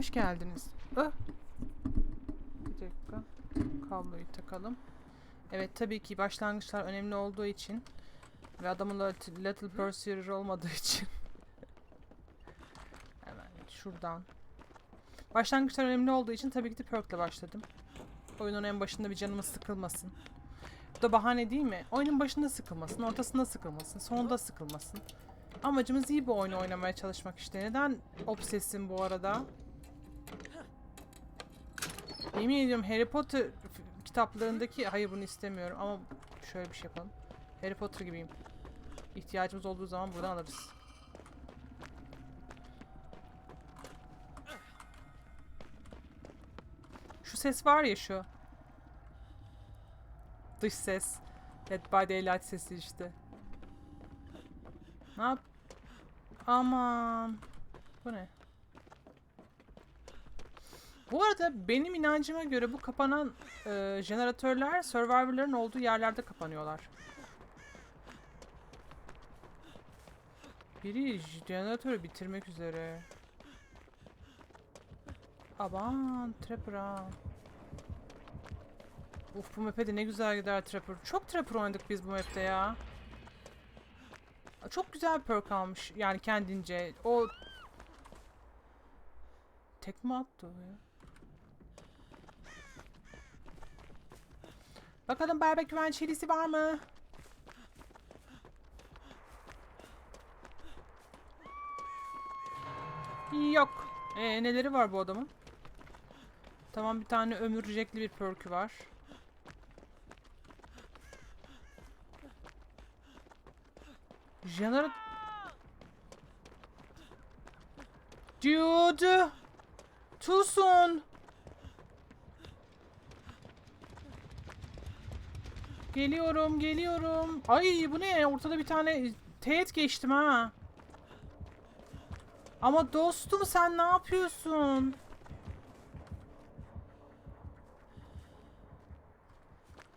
Hoş geldiniz. Ah. Bir dakika. Kabloyu takalım. Evet tabii ki başlangıçlar önemli olduğu için ve adamın lit- Little Pursuer olmadığı için hemen şuradan başlangıçlar önemli olduğu için tabii ki de perk'le başladım. Oyunun en başında bir canımız sıkılmasın. Bu da bahane değil mi? Oyunun başında sıkılmasın, ortasında sıkılmasın, sonunda sıkılmasın. Amacımız iyi bir oyun oynamaya çalışmak işte. Neden obsesim bu arada? Yemin ediyorum Harry Potter kitaplarındaki... Hayır bunu istemiyorum ama şöyle bir şey yapalım. Harry Potter gibiyim. İhtiyacımız olduğu zaman buradan alırız. Şu ses var ya şu. Dış ses. Dead by Daylight sesi işte. Ne yap? Aman. Bu ne? Bu arada benim inancıma göre bu kapanan e, jeneratörler Survivor'ların olduğu yerlerde kapanıyorlar. Biri jeneratörü bitirmek üzere. Aman Trapper ha. Uf bu map'e de ne güzel gider Trapper. Çok Trapper oynadık biz bu map'te ya. Çok güzel perk almış yani kendince. O tekme attı o ya. Bakalım barbekü çelisi var mı? Yok. Ee, neleri var bu adamın? Tamam bir tane ömürcekli bir perkü var. Jenerat... Dude! Too soon! Geliyorum, geliyorum. Ay bu ne? Ortada bir tane teğet geçtim ha. Ama dostum sen ne yapıyorsun?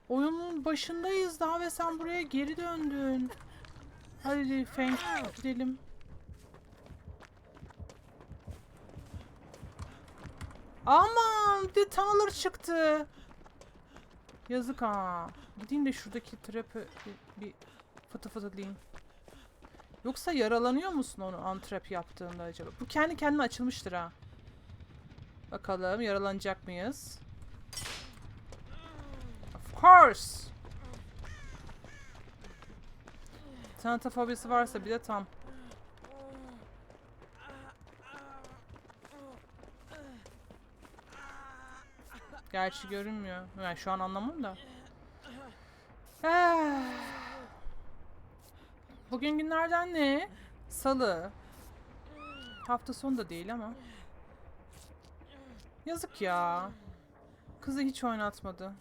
Oyunun başındayız daha ve sen buraya geri döndün. Hadi Feng gidelim. Aman bir de tunnel çıktı. Yazık ha. Gideyim de şuradaki trap'ı bir, bir fıtı fıtılayayım. Yoksa yaralanıyor musun onu antrap yaptığında acaba? Bu kendi kendine açılmıştır ha. Bakalım yaralanacak mıyız? Of course. Tanatofobisi varsa bir de tam. Gerçi görünmüyor. Yani şu an anlamam da. Eh. Bugün günlerden ne? Salı. Hafta sonu da değil ama. Yazık ya. Kızı hiç oynatmadı.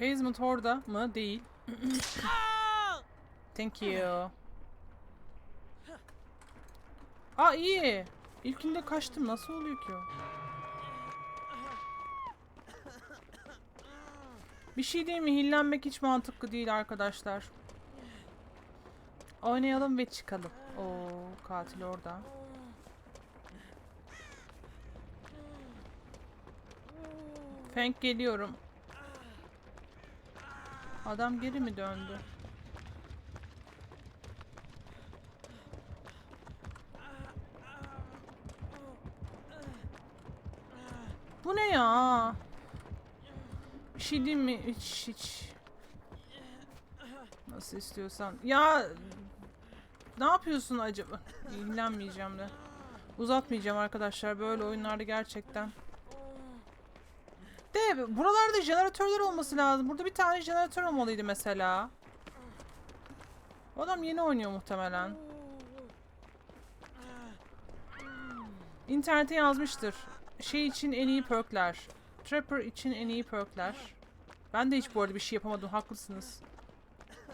Basement orada mı? Değil. Thank you. Aa iyi. İlkinde kaçtım. Nasıl oluyor ki o? Bir şey değil mi? Hillenmek hiç mantıklı değil arkadaşlar. Oynayalım ve çıkalım. Oo katil orada. Fenk geliyorum. Adam geri mi döndü? Bu ne ya? Bir şey diyeyim mi? Hiç hiç. Nasıl istiyorsan. Ya ne yapıyorsun acaba? İlgilenmeyeceğim de. Uzatmayacağım arkadaşlar. Böyle oyunlarda gerçekten. De buralarda jeneratörler olması lazım. Burada bir tane jeneratör olmalıydı mesela. Adam yeni oynuyor muhtemelen. İnternete yazmıştır. Şey için en iyi perkler. Trapper için en iyi perkler. Ben de hiç bu arada bir şey yapamadım. Haklısınız.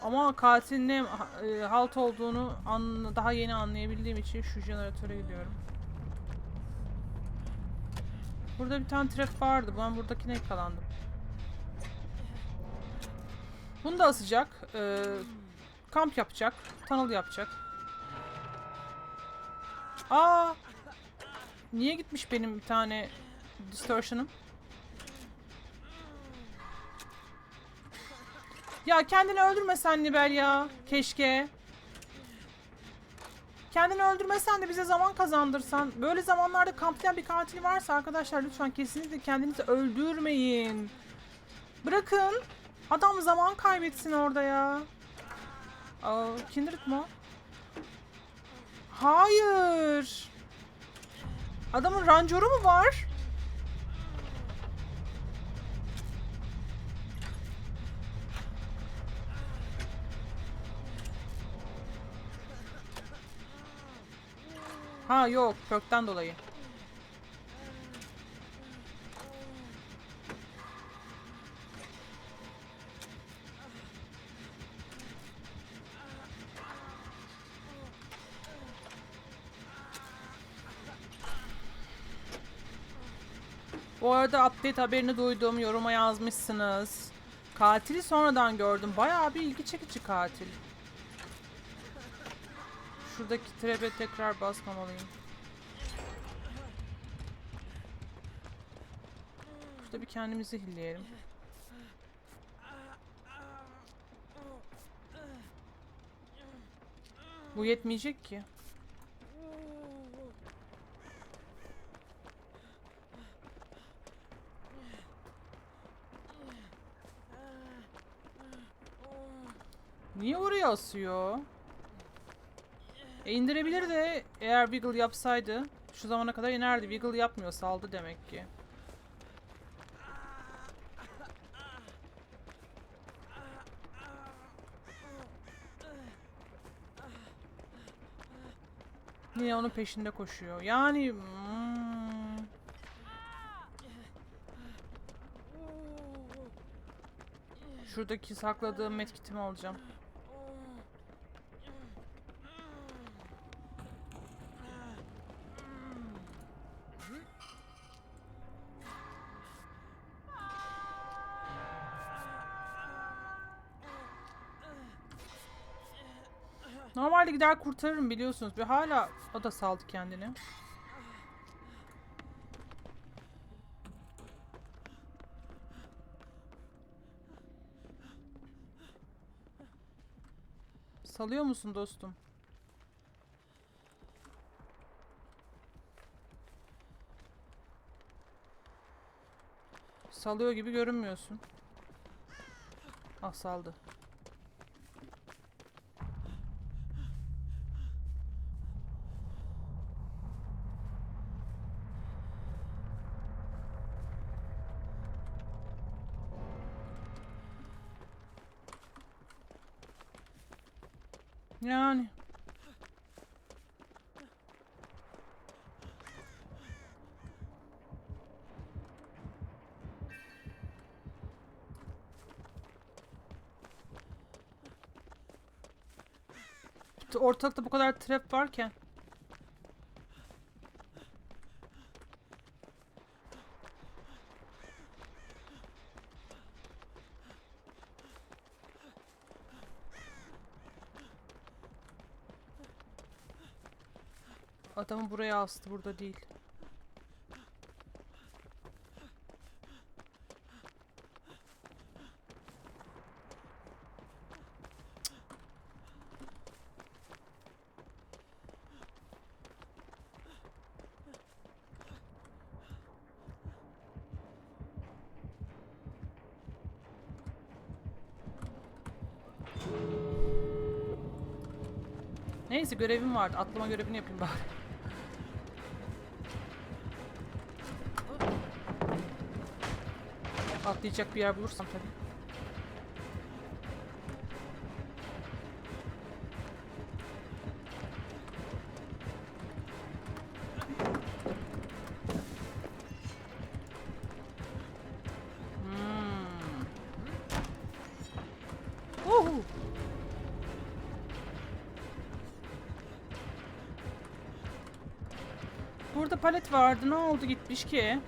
Ama katilin ne e, halt olduğunu daha yeni anlayabildiğim için şu jeneratöre gidiyorum. Burada bir tane trap vardı. Ben buradakine yakalandım. Bunu da asacak. Ee, kamp yapacak. Tunnel yapacak. Aa! Niye gitmiş benim bir tane distortion'ım? Ya kendini öldürmesen Nibel ya. Keşke. Kendini öldürmesen de bize zaman kazandırsan. Böyle zamanlarda kamplayan bir katil varsa arkadaşlar lütfen kesinlikle kendinizi öldürmeyin. Bırakın. Adam zaman kaybetsin orada ya. Aa, Kindred mi? Hayır. Adamın rancoru mu var? Ha yok, kökten dolayı. Arada update haberini duydum. Yoruma yazmışsınız. Katili sonradan gördüm. Bayağı bir ilgi çekici katil. Şuradaki trebe tekrar basmamalıyım. Şurada bir kendimizi hilleyelim. Bu yetmeyecek ki. Niye oraya asıyor? E indirebilir de eğer wiggle yapsaydı şu zamana kadar inerdi. Wiggle yapmıyor saldı demek ki. Yine onun peşinde koşuyor. Yani hmm, şuradaki sakladığım medkitimi alacağım. Normalde gider kurtarırım biliyorsunuz. Bir hala o da saldı kendini. Salıyor musun dostum? Salıyor gibi görünmüyorsun. Ah saldı. Yani. Ortalıkta bu kadar trap varken. Adamı buraya astı burada değil. Neyse görevim vardı. Atlama görevini yapayım bari. Atlayacak bir yer bulursam tabii. Hmm. Burada palet vardı. Ne oldu gitmiş ki?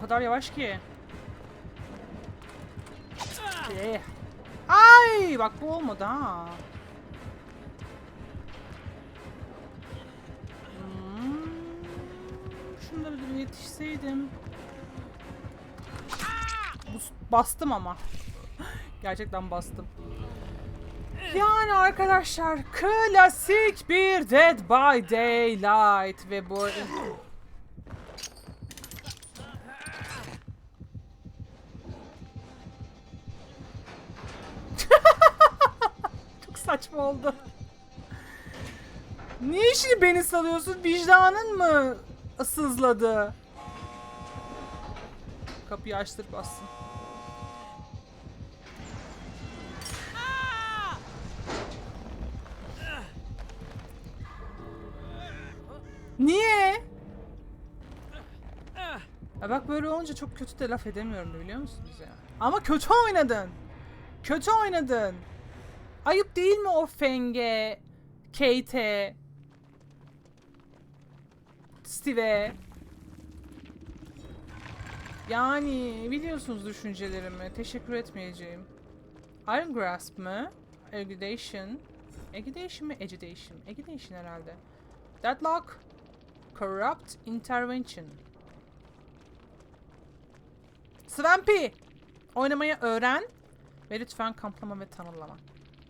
Kadar yavaş ki. Ah! Ay bak bu olmadı ha. Hmm. Bir yetişseydim. Bastım ama. Gerçekten bastım. Yani arkadaşlar klasik bir Dead by Daylight ve bu saçma oldu. Niye şimdi beni salıyorsun? Vicdanın mı sızladı? Kapıyı açtır bassın. Niye? Ya bak böyle olunca çok kötü de laf edemiyorum da biliyor musunuz ya? Ama kötü oynadın. Kötü oynadın. Ayıp değil mi o Feng'e, Kate'e, Steve'e? Yani biliyorsunuz düşüncelerimi. Teşekkür etmeyeceğim. Iron Grasp mı? Agitation. Agitation mi? Agitation. Agitation herhalde. Deadlock. Corrupt Intervention. Swampy! Oynamayı öğren ve lütfen kamplama ve tanımlama.